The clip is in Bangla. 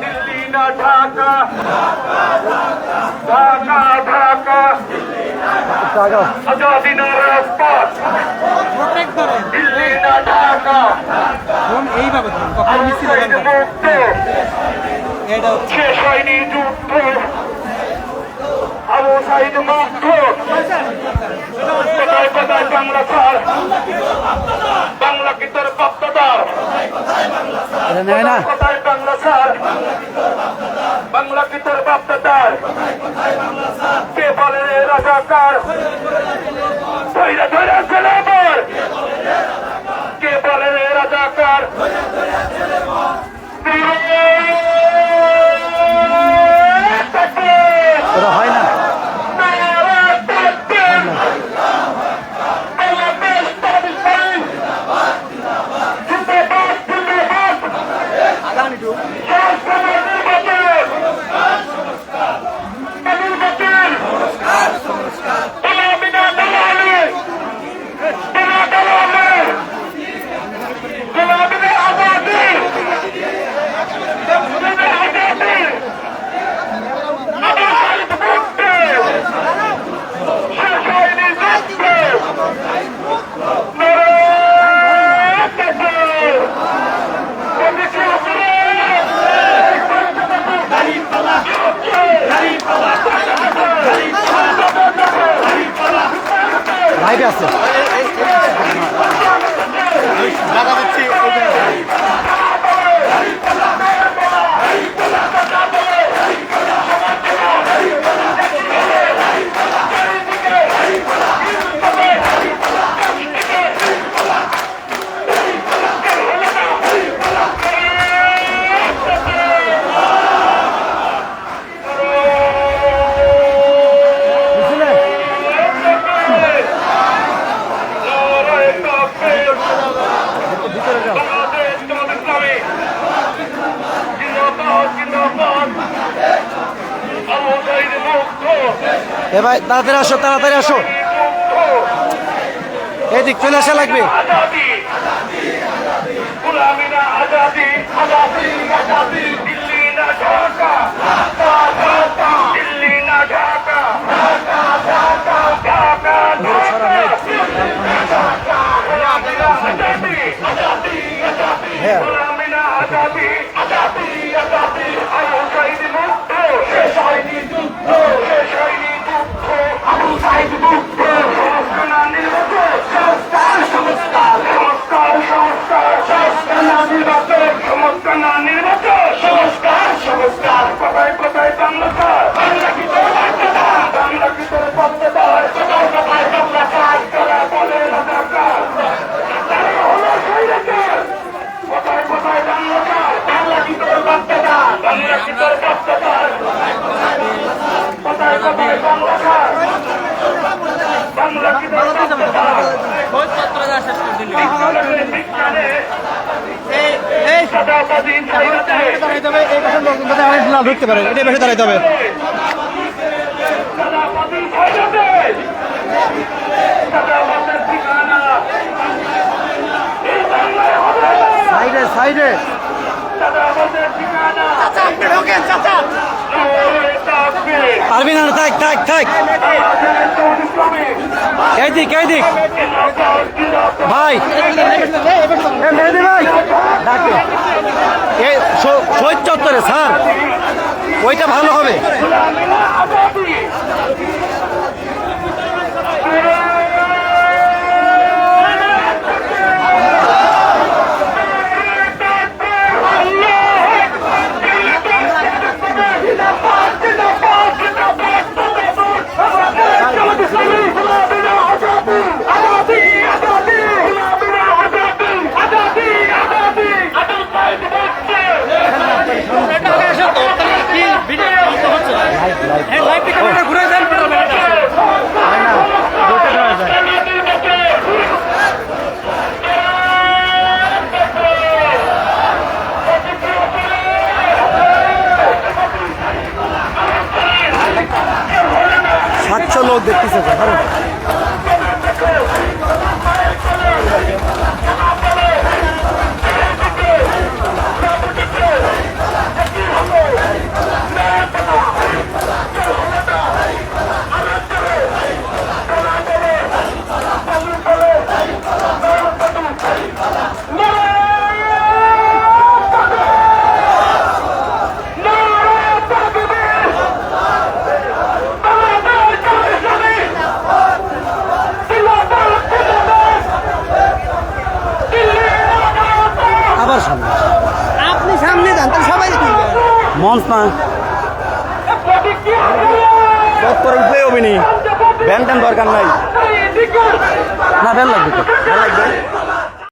দিল্লি না ঢাকা। ঢাকা ঢাকা। আজাদি না রাজপথ। দিল্লি না ঢাকা। এইভাবে মুক্ত। শেষ হয়নি যুদ্ধ। আবু সাইদ মুক্ত। কোথায় কোথায় বাংলা ছাড় বাংলা কি তোর এটা নেয় না। কোথায় বাংলা কি তোর। কে বলে রাজাকার ছেলে কে বলে রাজাকার হয় লাইভে আছে। এ তাড়াতাড়ি আসো তাড়াতাড়ি আসো। এদিক চলে আসা লাগবে। আজাদি ঢুকতে পারে এটা বেশি দাঁড়াইতে হবে সাইডে সাইডে পারবি না, থাক থাক থাক। এইদিক এইদিক ভাই। মেহেদি ভাই শহীদ চত্বরে, স্যার। ওইটা ভালো হবে। লোক দেখতেছে মঞ্চ না। উঠলে হবে নি ব্যান ট্যান দরকার নাই। না ব্যান লাগবে লাগবে?